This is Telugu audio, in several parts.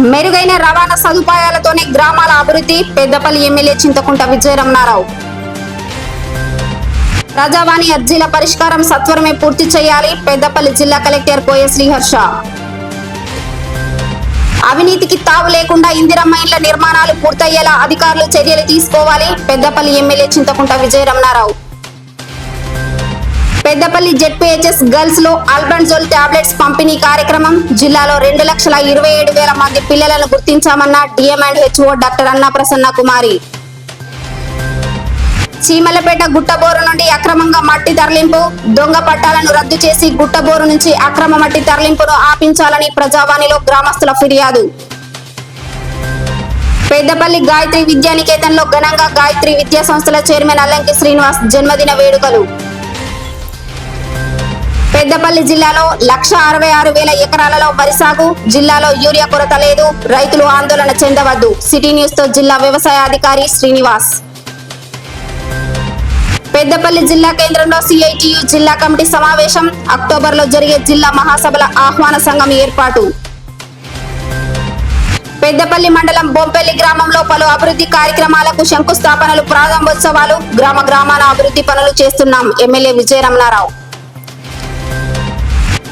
మెరుగైన రవాణా సదుపాయాలతోనే గ్రామాల అభివృద్ధి పెద్దపల్లి ఎమ్మెల్యే చింతకుంట విజయరమణారావు. ప్రజావాణి అర్జీల పరిష్కారం సత్వరమే పూర్తి చేయాలి పెద్దపల్లి జిల్లా కలెక్టర్ కోయ శ్రీహర్ష. అవినీతికి తావు లేకుండా ఇందిరమ్మ ఇండ్ల నిర్మాణాలు పూర్తయ్యేలా అధికారులు చర్యలు తీసుకోవాలి పెద్దపల్లి ఎమ్మెల్యే చింతకుంట విజయరమణారావు. పెద్దపల్లి జెడ్పీహెచ్ఎస్ గర్ల్స్లో అల్బెండ్జోల్ టాబ్లెట్స్ పంపిణీ కార్యక్రమం. జిల్లాలో రెండు లక్షల ఇరవై ఏడు వేల మంది పిల్లలను గుర్తించామన్న DM and HO doctor Anna Prasanna Kumari. చీమలపేట గుట్టబోరు నుండి అక్రమంగా మట్టి తరలింపు దొంగ పట్టాలను రద్దు చేసి గుట్టబోరు నుంచి అక్రమ మట్టి తరలింపును ఆపించాలని ప్రజావాణిలో గ్రామస్తుల ఫిర్యాదు. పెద్దపల్లి గాయత్రి విద్యానికేతన్లో ఘనంగా గాయత్రి విద్యా సంస్థల చైర్మన్ అల్లంకి శ్రీనివాస్ జన్మదిన వేడుకలు. పెద్దపల్లి జిల్లాలో లక్ష అరవై ఆరు వేల ఎకరాలలో వరి సాగు. జిల్లాలో యూరియా కొరత లేదు. రైతులు ఆందోళన చెందవద్దు. సిటీ న్యూస్తో జిల్లా వ్యవసాయ అధికారి శ్రీనివాస్. పెద్దపల్లి జిల్లా కేంద్రంలో సిఐటియు జిల్లా కమిటీ సమావేశం. అక్టోబర్లో జరిగే జిల్లా మహాసభల ఆహ్వాన సంఘం ఏర్పాటు. పెద్దపల్లి మండలం బొంపల్లి గ్రామంలో పలు అభివృద్ధి కార్యక్రమాలకు శంకుస్థాపనలు ప్రారంభోత్సవాలు గ్రామ గ్రామాల అభివృద్ధి పనులు చేస్తున్నాం. ఎమ్మెల్యే విజయరమణారావు.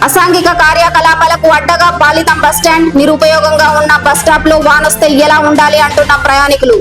అసాంఘిక కార్యకలాపాలకు అడ్డగా పాలితం బస్టాండ్ నిరుపయోగంగా ఉన్న బస్ స్టాప్లో వానొస్తే ఎలా ఉండాలి అంటున్న ప్రయాణికులు.